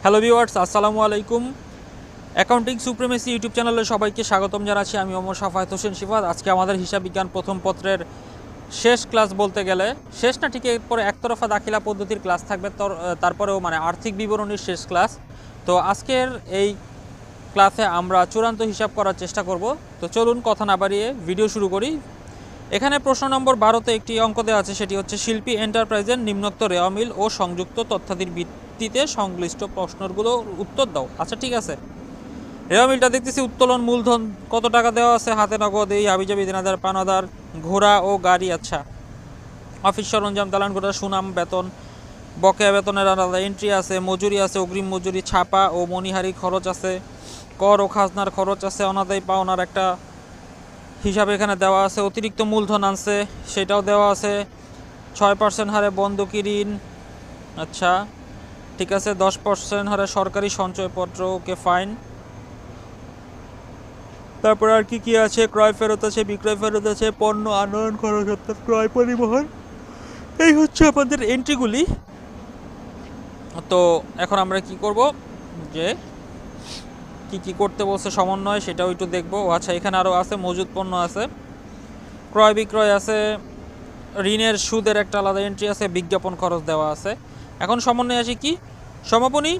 Hello viewers, আসসালামু আলাইকুম। Accounting supremacy YouTube চ্যানেলে সবাইকে স্বাগতম জানাচ্ছি। আমি ওমর সাফায়ত হোসেন শিফাত। আজকে আমাদের হিসাব বিজ্ঞান প্রথম পত্রের শেষ ক্লাস বলতে গেলে, শেষ না, ঠিক এরপরে একতরফা দাখিলা পদ্ধতির ক্লাস থাকবে। তর- তারপরেও মানে আর্থিক বিবরণীর শেষ ক্লাস। তো আজকের এই ক্লাসে আমরা চূড়ান্ত হিসাব করার চেষ্টা করব। তো চলুন কথা না বাড়িয়ে ভিডিও শুরু করি। এখানে প্রশ্ন নম্বর বারোতে একটি অঙ্ক দেওয়া আছে। সেটি হচ্ছে, শিল্পী এন্টারপ্রাইজের নিম্নোক্ত রেওয়া মিল ও সংযুক্ত তথ্যাদির ভিত্তিতে সংশ্লিষ্ট প্রশ্নগুলো উত্তর দাও। আচ্ছা ঠিক আছে। রেওয়া মিলটা দেখতেছি, উত্তোলন মূলধন কত টাকা দেওয়া আছে? হাতে নগদ, এই হাবিজাবি, দিনাদার, পানাদার, ঘোড়া ও গাড়ি আচ্ছা। অফিস সরঞ্জাম, দালান ঘোড়া, সুনাম, বেতন, বকেয়া বেতনের আলাদা এন্ট্রি আছে, মজুরি আছে, অগ্রিম মজুরি, ছাপা ও মণিহারি খরচ আছে, কর ও খাজনার খরচ আছে, অনাদায়ী পাওনার একটা হিসাবে এখানে দেওয়া আছে, অতিরিক্ত মূলধন আনছে, সেটাও দেওয়া আছে, ছয় পার্সেন্ট হারে বন্ধকি ঋণ আচ্ছা। ঠিক আছে, দশ পার্সেন্ট হারে সরকারি সঞ্চয়পত্র ওকে ফাইন তারপর আর কি কি আছে? ক্রয় ফেরত আছে, বিক্রয় ফেরত আছে, পণ্য আনয়ন খরচ অর্থাৎ ক্রয় পরিবহন। এই হচ্ছে আমাদের এন্ট্রিগুলি তো এখন আমরা কি করব? যে কি কি করতে বলছে সমন্বয়, সেটাও একটু দেখব। আচ্ছা এখানে আরও আছে মজুদ পণ্য আছে। ক্রয় বিক্রয় আছে, ঋণের সুদের একটা আলাদা এন্ট্রি আছে, বিজ্ঞাপন খরচ দেওয়া আছে। এখন সমন্বয় আসি কি? সমাপনী।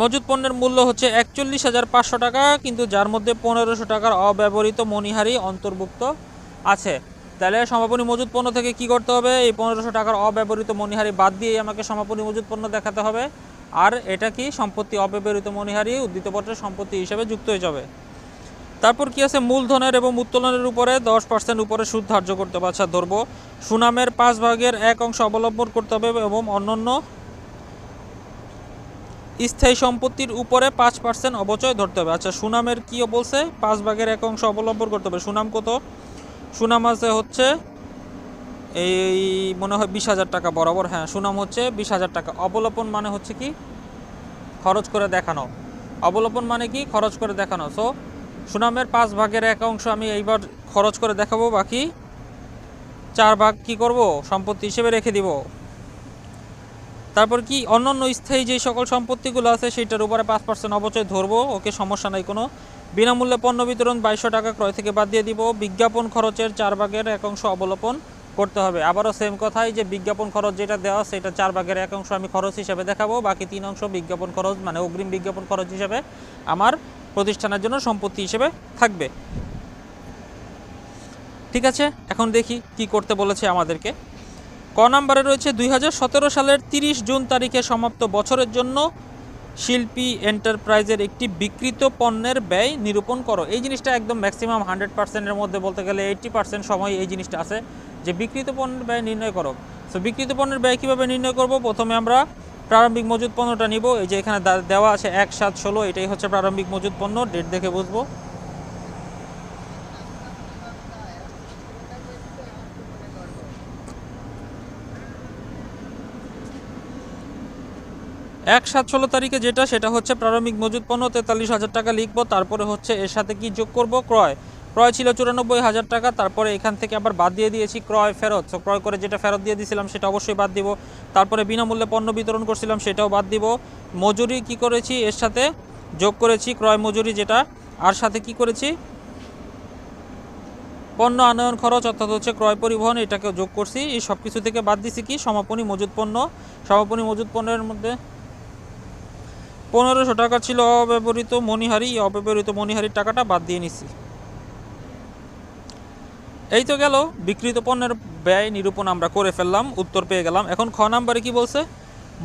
মজুদ পণ্যের মূল্য হচ্ছে একচল্লিশ হাজার পাঁচশো টাকা, কিন্তু যার মধ্যে পনেরোশো টাকার অব্যবহৃত মণিহারি অন্তর্ভুক্ত আছে। তাহলে সমাপনী মজুদ পণ্য থেকে কি করতে হবে? এই পনেরোশো টাকার অব্যবহৃত মণিহারি বাদ দিয়ে আমাকে সমাপনী মজুদ পণ্য দেখাতে হবে। আর এটা কি? সম্পত্তি অব্যবহৃত মণিহারি উদ্ধৃতপত্রের সম্পত্তি হিসেবে যুক্ত হয়ে যাবে। তারপর কি আছে? মূলধনের এবং উত্তোলনের উপরে দশ পার্সেন্ট উপরে সুদ ধার্য করতে হবে। আচ্ছা ধরবো। সুনামের পাঁচ ভাগের এক অংশ অবলম্বন করতে হবে এবং অন্যান্য স্থায়ী সম্পত্তির উপরে পাঁচ পার্সেন্ট অবচয় ধরতে হবে। আচ্ছা সুনামের কি বলছে? পাঁচ ভাগের এক অংশ অবলম্বন করতে হবে। সুনাম কত? সুনাম আছে হচ্ছে এই মনে হয় বিশ হাজার টাকা বরাবর। হ্যাঁ সুনাম হচ্ছে বিশ হাজার টাকা। অবলোপন মানে হচ্ছে কি? খরচ করে দেখানো। অবলোপন মানে কি? খরচ করে দেখানো। সো সুনামের পাঁচ ভাগের এক অংশ আমি এইবার খরচ করে দেখাবো। বাকি চার ভাগ কি করব? সম্পত্তি হিসেবে রেখে দিব। তারপর কি অন্যান্য স্থায়ী যে সকল সম্পত্তিগুলো আছে সেটার উপরে পাঁচ পার্সেন্ট অবচয় ধরবো, ওকে সমস্যা নাই কোনো। বিনামূল্যে পণ্য বিতরণ বাইশশো টাকা ক্রয় থেকে বাদ দিয়ে দিব। বিজ্ঞাপন খরচের চার ভাগের এক অংশ অবলোপন করতে হবে। আবারও সেম কথাই যে বিজ্ঞাপন খরচ যেটা দেওয়া সেটা চার ভাগের এক অংশ আমি খরচ হিসেবে দেখাবো। বাকি তিন অংশ বিজ্ঞাপন খরচ মানে অগ্রিম বিজ্ঞাপন খরচ হিসেবে আমার প্রতিষ্ঠানের জন্য সম্পত্তি হিসেবে থাকবে। ঠিক আছে? এখন দেখি কি করতে বলেছে আমাদেরকে। ক নাম্বারে রয়েছে দু হাজার সতেরো সালের তিরিশ জুন তারিখে সমাপ্ত বছরের জন্য শিল্পী এন্টারপ্রাইজের একটি বিকৃত পণ্যের ব্যয় নিরূপণ করো। এই জিনিসটা একদম ম্যাক্সিমাম হান্ড্রেড পার্সেন্টের মধ্যে বলতে গেলে এইট্টি পার্সেন্ট সময় এই জিনিসটা আছে যে বিকৃত পণ্যের ব্যয় নির্ণয় করো। সো বিকৃত পণ্যের ব্যয় কীভাবে নির্ণয় করব? প্রথমে আমরা প্রারম্ভিক মজুদ পণ্যটা নিব। এই যে এখানে দেওয়া আছে এক সাত ষোলো, এটাই হচ্ছে প্রারম্ভিক মজুদ পণ্য। ডেট দেখে বুঝব। এক সাত ষোলো তারিখে যেটা, সেটা হচ্ছে প্রারম্ভিক মজুদ পণ্য, তেতাল্লিশ হাজার টাকা লিখব, তারপরে হচ্ছে এর সাথে কি যোগ করব? ক্রয়। ক্রয় ছিল চুরানব্বই হাজার টাকা, তারপরে এখান থেকে আবার বাদ দিয়ে দিয়েছি ক্রয় ফেরত। সো ক্রয় করে যেটা ফেরত দিয়ে দিয়েছিলাম সেটা অবশ্যই বাদ দিব। তারপরে বিনামূল্যে পণ্য বিতরণ করছিলাম, সেটাও বাদ দিব। মজুরি কি করেছি? এর সাথে যোগ করেছি ক্রয় মজুরি যেটা। আর সাথে কি করেছি? পণ্য আনয়ন খরচ, অর্থাৎ হচ্ছে ক্রয় পরিবহন এটাকে যোগ করছি। এই সব কিছু থেকে বাদ দিছি কি? সমাপনী মজুদ পণ্য। সমাপনী মজুদ পণ্যের মধ্যে পনেরোশো টাকা ছিল অব্যবহৃত মণিহারি, অব্যবহৃত মণিহারির টাকাটা বাদ দিয়ে নিছি। এই তো গেল বিকৃত পণ্যের ব্যয় নিরূপণ আমরা করে ফেললাম, উত্তর পেয়ে গেলাম। এখন খ নাম্বারে কি বলছে?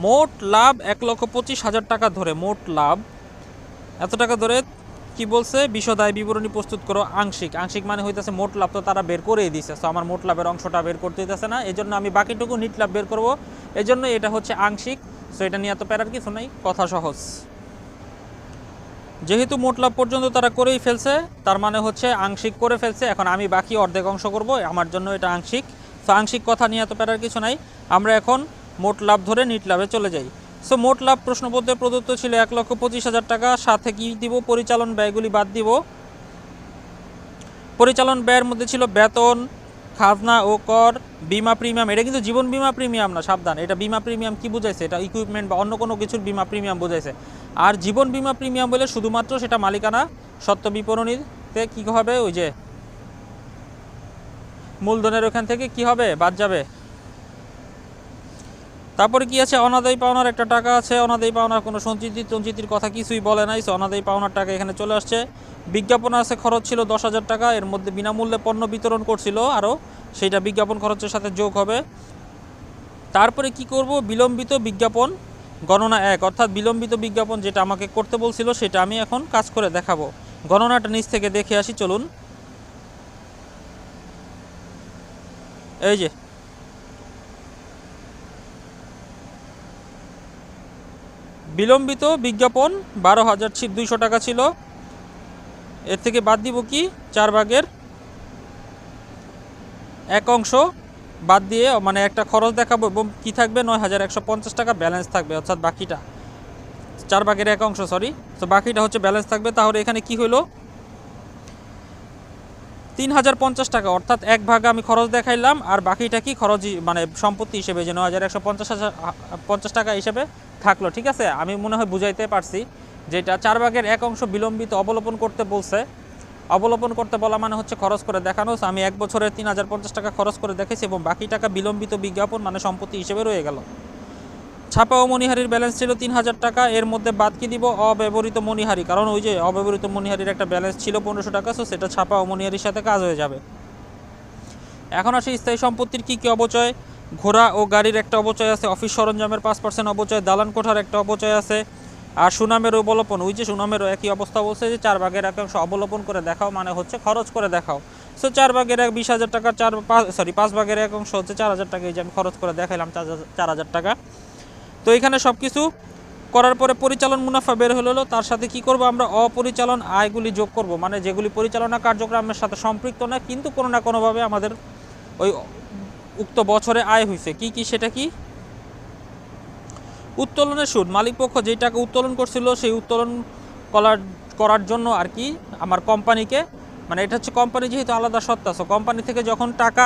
মোট লাভ এক লক্ষ পঁচিশ হাজার টাকা ধরে, মোট লাভ। এত টাকা ধরে কি বলছে? বিশদায় বিবরণী প্রস্তুত করো, আংশিক। আংশিক মানে হইতেছে মোট লাভ তো তারা বের করেই দিছে। তো আমার মোট লাভের অংশটা বের করতে হইতেছে না। এই জন্য আমি বাকিটুকু নিট লাভ বের করব। এই জন্য এটা হচ্ছে আংশিক। সো এটা নিয়ে এত প্যারার কিছু নাই, কথা সহজ। যেহেতু মোট লাভ পর্যন্ত তারা করেই ফেলছে, তার মানে হচ্ছে আংশিক করে ফেলছে, এখন আমি বাকি অর্ধেক অংশ করব, আমার জন্য এটা আংশিক। তো আংশিক কথা নিয়ে এত প্যারার কিছু নাই, আমরা এখন মোট লাভ ধরে নিট লাভে চলে যাই। সো মোট লাভ প্রশ্নপত্রে প্রদত্ত ছিল এক লক্ষ পঁচিশ হাজার টাকা, সাথে কি দিব? পরিচালন ব্যয়গুলি বাদ দিব। পরিচালন ব্যয়ের মধ্যে ছিল বেতন খাজনা ও কর, বিমা প্রিমিয়াম, এটা কিন্তু জীবন বিমা প্রিমিয়াম না, সাবধান। এটা বিমা প্রিমিয়াম কি বোঝাইছে? এটা ইকুইপমেন্ট বা অন্য কোনো কিছুর বিমা প্রিমিয়াম বোঝাইছে। আর জীবন বিমা প্রিমিয়াম বলে শুধুমাত্র সেটা মালিকানা, সত্য বিপণনীতে কী হবে? ওই যে মূলধনের ওখান থেকে কি হবে? বাদ যাবে। তারপরে কি আছে? অনাদায়ী পাওনার একটা টাকা আছে। অনাদায়ী পাওনার কোনো সঞ্চিতি সঞ্চিতির কথা কিছুই বলে নাই। সো অনাদায়ী পাওনার টাকা এখানে চলে আসছে। বিজ্ঞাপন আছে খরচ ছিল দশ হাজার টাকা। এর মধ্যে বিনামূল্যে পণ্য বিতরণ করছিল আরও। সেইটা বিজ্ঞাপন খরচের সাথে যোগ হবে। তারপরে কি করব? বিলম্বিত বিজ্ঞাপন গণনা এক। অর্থাৎ বিলম্বিত বিজ্ঞাপন যেটা আমাকে করতে বলছিল, সেটা আমি এখন কাজ করে দেখাবো। গণনাটা নিচ থেকে দেখে আসি, চলুন। এই যে বিলম্বিত বিজ্ঞাপন বারো হাজার দুইশো টাকা ছিল। এর থেকে বাদ দিব কি? চার ভাগের এক অংশ বাদ দিয়ে মানে একটা খরচ দেখাবো এবং কী থাকবে? নয় হাজার একশো পঞ্চাশ টাকা ব্যালেন্স থাকবে, অর্থাৎ বাকিটা। চার ভাগের এক অংশ সরি তো বাকিটা হচ্ছে ব্যালেন্স থাকবে। তাহলে এখানে কি হলো তিন হাজার পঞ্চাশ টাকা, অর্থাৎ এক ভাগ আমি খরচ দেখাইলাম, আর বাকিটা কি খরচ মানে সম্পত্তি হিসেবে যে নয় হাজার একশো পঞ্চাশ হাজার, পঞ্চাশ টাকা হিসেবে থাকল, ঠিক আছে? আমি মনে হয় বুঝাইতে পারছি, যেটা চার ভাগের এক অংশ বিলম্বিত অবলোপন করতে বলছে। অবলোপন করতে বলা মানে হচ্ছে খরচ করে দেখানো আমি এক বছরে তিন হাজার পঞ্চাশ টাকা খরচ করে দেখেছি এবং বাকি টাকা বিলম্বিত বিজ্ঞাপন মানে সম্পত্তি হিসেবে রয়ে গেল। ছাপা ও মণিহারির ব্যালেন্স ছিল তিন হাজার টাকা। এর মধ্যে বাদ কি দিব? অব্যবহৃত মণিহারি। কারণ ওই যে অব্যবহৃত মণিহারির একটা ব্যালেন্স ছিল পনেরোশো টাকা সো সেটা ছাপা ও মণিহারির সাথে কাজ হয়ে যাবে। এখন আসে স্থায়ী সম্পত্তির কী কী অবচয় ঘোড়া ও গাড়ির একটা অবচয় আছে, অফিস সরঞ্জামের পাঁচ পার্সেন্ট অবচয় দালান কোঠার একটা অবচয় আছে, আর সুনামের অবলোপন ওই যে সুনামেরও একই অবস্থা বলছে যে চার ভাগের একাংশ অবলোপন করে দেখাও মানে হচ্ছে খরচ করে দেখাও। সো চার ভাগের এক বিশ হাজার টাকা, চার সরি পাঁচ ভাগের এক অংশ হচ্ছে চার হাজার টাকা। এই যে আমি খরচ করে দেখাইলাম চার হাজার টাকা। তো এখানে সব কিছু করার পরে পরিচালন মুনাফা বের হলো তার সাথে কি করব আমরা? অপরিচালন আয়গুলি যোগ করব। মানে যেগুলি পরিচালনা কার্যক্রমের সাথে সম্পৃক্ত না, কিন্তু কোনো না কোনোভাবে আমাদের ওই উক্ত বছরে আয় হয়েছে কি কি, সেটা কি? উত্তোলনের সুদ। মালিকপক্ষ যেই টাকা উত্তোলন করছিল, সেই উত্তোলন করার করার জন্য আর কি আমার কোম্পানিকে মানে এটা হচ্ছে কোম্পানি যেহেতু আলাদা সত্তা সো কোম্পানি থেকে যখন টাকা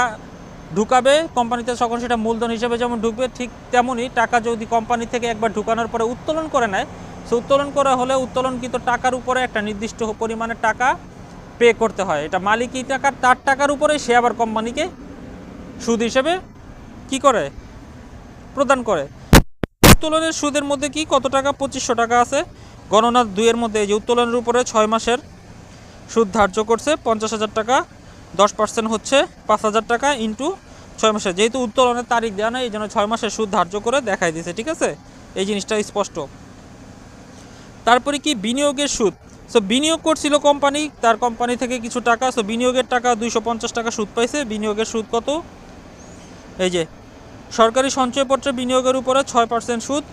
ঢুকাবে কোম্পানিতে তখন সেটা মূলধন হিসেবে যেমন ঢুকবে, ঠিক তেমনই টাকা যদি কোম্পানি থেকে একবার ঢুকানোর পরে উত্তোলন করে নেয়, সে উত্তোলন করা হলে উত্তোলনকৃত টাকার উপরে একটা নির্দিষ্ট পরিমাণের টাকা পে করতে হয়। এটা মালিকই টাকার তার টাকার উপরে সে আবার কোম্পানিকে সুদ হিসেবে কি করে? প্রদান করে। উত্তোলনের সুদের মধ্যে কি? কত টাকা? পঁচিশশো টাকা আছে। গণনা দুইয়ের মধ্যে এই যে উত্তোলনের উপরে ছয় মাসের সুদ ধার্য করছে, পঞ্চাশ হাজার টাকা। দশ পার্সেন্ট হচ্ছে পাঁচ হাজার টাকা ইন্টু ছয় মাসের। যেহেতু উত্তোলনের তারিখ দেওয়া নেই, এই জন্য ছয় মাসের সুদ ধার্য করে দেখাই দিয়েছে, ঠিক আছে? এই জিনিসটা স্পষ্ট। তারপরে কি? বিনিয়োগের সুদ। সো বিনিয়োগ করছিল কোম্পানি তার কোম্পানি থেকে কিছু টাকা সো বিনিয়োগের টাকা দুইশো পঞ্চাশ টাকা সুদ পাইছে। বিনিয়োগের সুদ কত? এই যে, সরকারি সঞ্চয়পত্রে বিনিয়োগের উপরে ছয় পার্সেন্ট সুদ,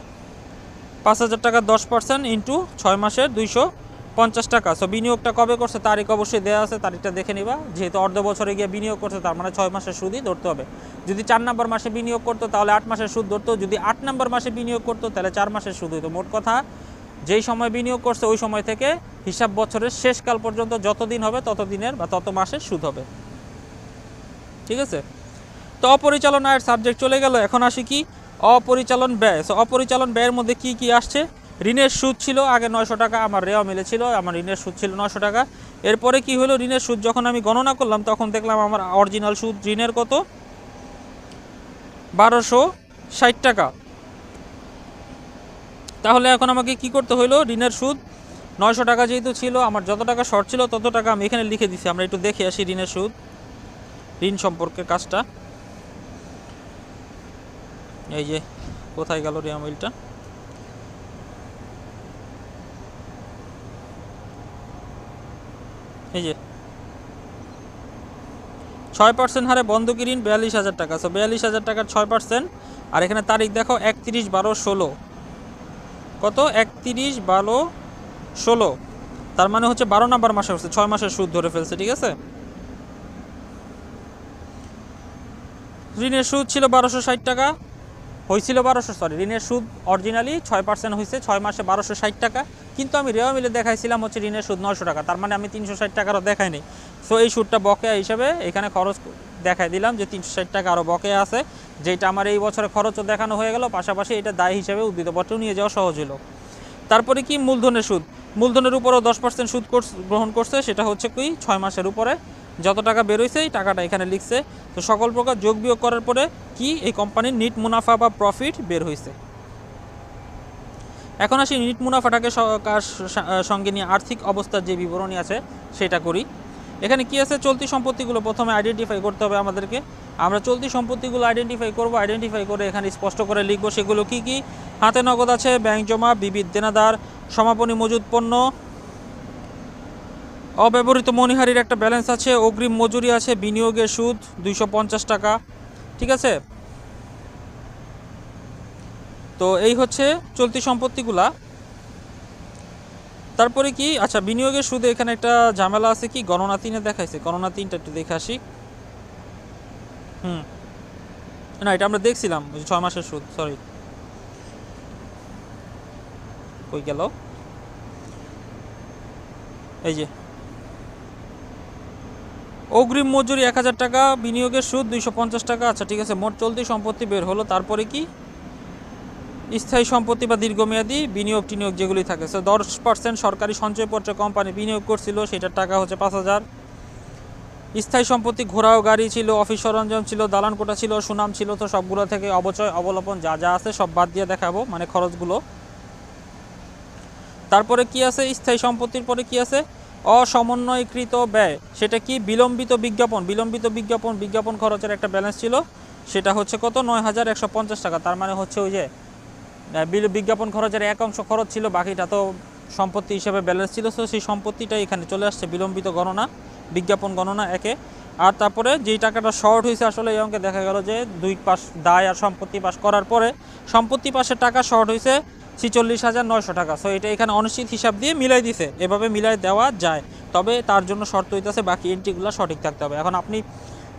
পাঁচ হাজার টাকা দশ পার্সেন্ট ইন্টু ছয় মাসের দুইশো পঞ্চাশ টাকা। সো বিনিয়োগটা কবে করছে তারিখ অবশ্যই দেওয়া আছে, তারিখটা দেখে নিবা। যেহেতু অর্ধ বছরে গিয়ে বিনিয়োগ করছে, তার মানে ছয় মাসের সুদই ধরতে হবে। যদি চার নম্বর মাসে বিনিয়োগ করতো, তাহলে আট মাসের সুদ ধরতো। যদি আট নম্বর মাসে বিনিয়োগ করতো, তাহলে চার মাসের সুদ হইতো। মোট কথা, যেই সময় বিনিয়োগ করছে, ওই সময় থেকে হিসাব বছরের শেষকাল পর্যন্ত যত দিন হবে, তত দিনের বা তত মাসের সুদ হবে। ঠিক আছে? তো অপরিচালন আয়ের সাবজেক্ট চলে গেল। এখন আসি কি? অপরিচালন ব্যয়। সো অপরিচালন ব্যয়ের মধ্যে কি কি আসছে? ঋণের সুদ ছিল, আগে নয়শো টাকা, আমার রেওয়া মিলেছিল, আমার ঋণের সুদ ছিল নয়শো টাকা। এরপরে কি হলো, ঋণের সুদ যখন আমি গণনা করলাম, তখন দেখলাম আমার অরিজিনাল সুদ ঋণের কত? বারোশো ষাট টাকা। তাহলে এখন আমাকে কি করতে হলো ঋণের সুদ? নয়শো টাকা যেহেতু ছিল, আমার যত টাকা শর্ট ছিল, তত টাকা আমি এখানে লিখে দিছি। আমরা একটু দেখে আসি ঋণের সুদ, ঋণ সম্পর্কে কাজটা। এই যে, কোথায় গেল রিয়ামিলটা ছয় পার্সেন্ট হারে বন্ধকি ঋণ বিয়াল্লিশ হাজার টাকা। সো বিয়াল্লিশ হাজার টাকার ছয় পার্সেন্ট। আর এখানে তারিখ দেখো, একত্রিশ বারো ষোলো। কত? একত্রিশ বারো ষোলো। তার মানে হচ্ছে বারো নাম্বার মাসে হচ্ছে, ছয় মাসের সুদ ধরে ফেলছে, ঠিক আছে? ঋণের সুদ ছিল বারোশো ষাট টাকা। হয়েছিল বারোশো সরি ঋণের সুদ অরিজিনালি ছয় পার্সেন্ট হয়েছে, ছয় মাসে বারোশো ষাট টাকা। কিন্তু আমি রেওয়া মিলে দেখাইছিলাম হচ্ছে ঋণের সুদ নয়শো টাকা। তার মানে আমি তিনশো ষাট টাকারও দেখাইনি সো এই সুদটা বকেয়া হিসাবে এখানে খরচ দেখাই দিলাম যে তিনশো ষাট টাকা আরও বকেয়া আছে। যেটা আমার এই বছরে খরচও দেখানো হয়ে গেল, পাশাপাশি এটা দায় হিসেবে উদ্ভিদপত্র নিয়ে যাওয়া সহজ হলো। তারপরে কি মূলধনের সুদ? মূলধনের উপরও দশ পার্সেন্ট সুদ গ্রহণ করছে, সেটা হচ্ছে কি ছয় মাসের উপরে। যত টাকা বেরোইছে, এই টাকাটা এখানে লিখছে। তো সকল প্রকার যোগ বিয়োগ করার পরে কি এই কোম্পানির নিট মুনাফা বা প্রফিট বের হয়েছে এখন আসি নিট মুনাফাটাকে সঙ্গে নিয়ে আর্থিক অবস্থার যে বিবরণী আছে, সেটা করি। এখানে কি আছে? চলতি সম্পত্তিগুলো প্রথমে আইডেন্টিফাই করতে হবে আমাদেরকে। আমরা চলতি সম্পত্তিগুলো আইডেন্টিফাই করব আইডেন্টিফাই করে এখানে স্পষ্ট করে লিখব সেগুলো কি কি? হাতে নগদ আছে ব্যাংক জমা বিবিধ দেনাদার, সমাপনী মজুদ পণ্য, অব্যবহৃত মণিহারির একটা ব্যালেন্স আছে, অগ্রিম মজুরি আছে, বিনিয়োগের সুদ দুইশ পঞ্চাশ টাকা, ঠিক আছে? তো এই হচ্ছে চলতি সম্পত্তিগুলা। তারপরে কি? আচ্ছা বিনিয়োগের সুদে এখানে একটা ঝামেলা আছে কি? গণনা তিনে দেখাইছে। গণনা তিনটা একটু দেখে আসি। হুম। না, এটা আমরা দেখছিলাম, ওই ছয় মাসের সুদ সরি কই গেল? এই যে। অগ্রিম মজুরি এক হাজার টাকা, বিনিয়োগের সুদ দুইশো পঞ্চাশ টাকা। আচ্ছা ঠিক আছে, মোট চলতি সম্পত্তি বের হলো। তারপরে কি? স্থায়ী সম্পত্তি বা দীর্ঘমেয়াদী বিনিয়োগ, টিনিয়োগ যেগুলি থাকে। সো দশ পার্সেন্ট সরকারি সঞ্চয়পত্র কোম্পানি বিনিয়োগ করছিল, সেটার টাকা হচ্ছে পাঁচ হাজার। স্থায়ী সম্পত্তি, ঘোড়াও গাড়ি ছিল, অফিস সরঞ্জাম ছিল দালান কোটা ছিল, সুনাম ছিল, তো সবগুলো থেকে অবচয়, অবলম্বন যা যা আছে সব বাদ দিয়ে দেখাবো মানে খরচগুলো। তারপরে কি আছে? স্থায়ী সম্পত্তির পরে কি আছে? অসমন্বয়কৃত ব্যয়, সেটা কি? বিলম্বিত বিজ্ঞাপন বিলম্বিত বিজ্ঞাপন বিজ্ঞাপন খরচের একটা ব্যালেন্স ছিল, সেটা হচ্ছে কত? নয় হাজার একশো পঞ্চাশ টাকা। তার মানে হচ্ছে ওই যে বিজ্ঞাপন খরচের এক অংশ খরচ ছিল, বাকিটা তো সম্পত্তি হিসেবে ব্যালেন্স ছিল। তো সেই সম্পত্তিটা এখানে চলে আসছে, বিলম্বিত গণনা, বিজ্ঞাপন গণনা একে। আর তারপরে যেই টাকাটা শর্ট হয়েছে, আসলে এই অঙ্কে দেখা গেল যে দুই পাশ দায় আর সম্পত্তি পাস করার পরে সম্পত্তি পাশের টাকা শর্ট হয়েছে ছিচল্লিশ হাজার নয়শো টাকা। সো এটা এখানে অনিশ্চিত হিসাব দিয়ে মিলাই দিছে। এভাবে মিলাই দেওয়া যায়। তবে তার জন্য শর্ত হইতেছে বাকি এন্ট্রিগুলো সঠিক থাকতে হবে। এখন আপনি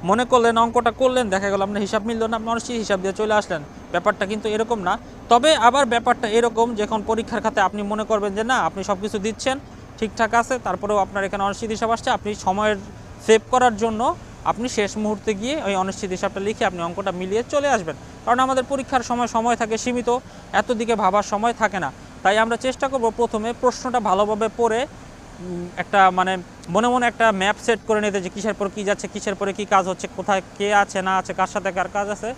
মনে করলেন অঙ্কটা করলেন, দেখা গেল আপনার হিসাব মিলল না আপনি হিসাব দিয়ে চলে আসলেন। ব্যাপারটা কিন্তু এরকম না। তবে আবার ব্যাপারটা এরকম, যখন পরীক্ষার খাতে আপনি মনে করবেন যে না, আপনি সব কিছু দিচ্ছেন, ঠিকঠাক আছে, তারপরেও আপনার এখানে অনিশ্চিত হিসাব আসছে, আপনি সময়ের সেভ করার জন্য আপনি শেষ মুহূর্তে গিয়ে ওই অনিশ্চিত হিসাবটা লিখে আপনি অঙ্কটা মিলিয়ে চলে আসবেন। কারণ আমাদের পরীক্ষার সময় সময় থাকে সীমিত এত দিকে ভাবার সময় থাকে না। তাই আমরা চেষ্টা করব প্রথমে প্রশ্নটা ভালোভাবে পড়ে একটা মানে মনে মনে একটা ম্যাপ সেট করে নিতে যে কিসের পর কী যাচ্ছে, কিসের পরে কী কাজ হচ্ছে, কোথায় কে আছে, না আছে, কার সাথে কার কাজ আছে,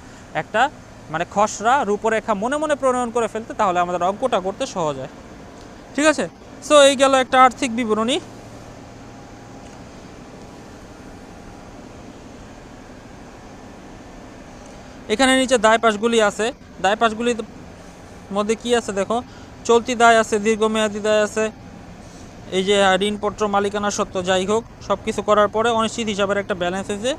একটা মানে খসড়া রূপরেখা মনে মনে প্রণয়ন করে ফেলতে তাহলে আমাদের অঙ্কটা করতে সহজ হয়। ঠিক আছে? সো এই গেল একটা আর্থিক বিবরণী। এখানে নিচে দায় পাশগুলি আছে। দায় পাশগুলির মধ্যে কি আছে দেখো? চলতি দায় আছে, দীর্ঘমেয়াদী দায় আছে এই যে ঋণপত্র মালিকানা সত্ত্ব যাই হোক সব কিছু করার পরে অনিশ্চিত হিসাবের একটা ব্যালেন্স হয়েছে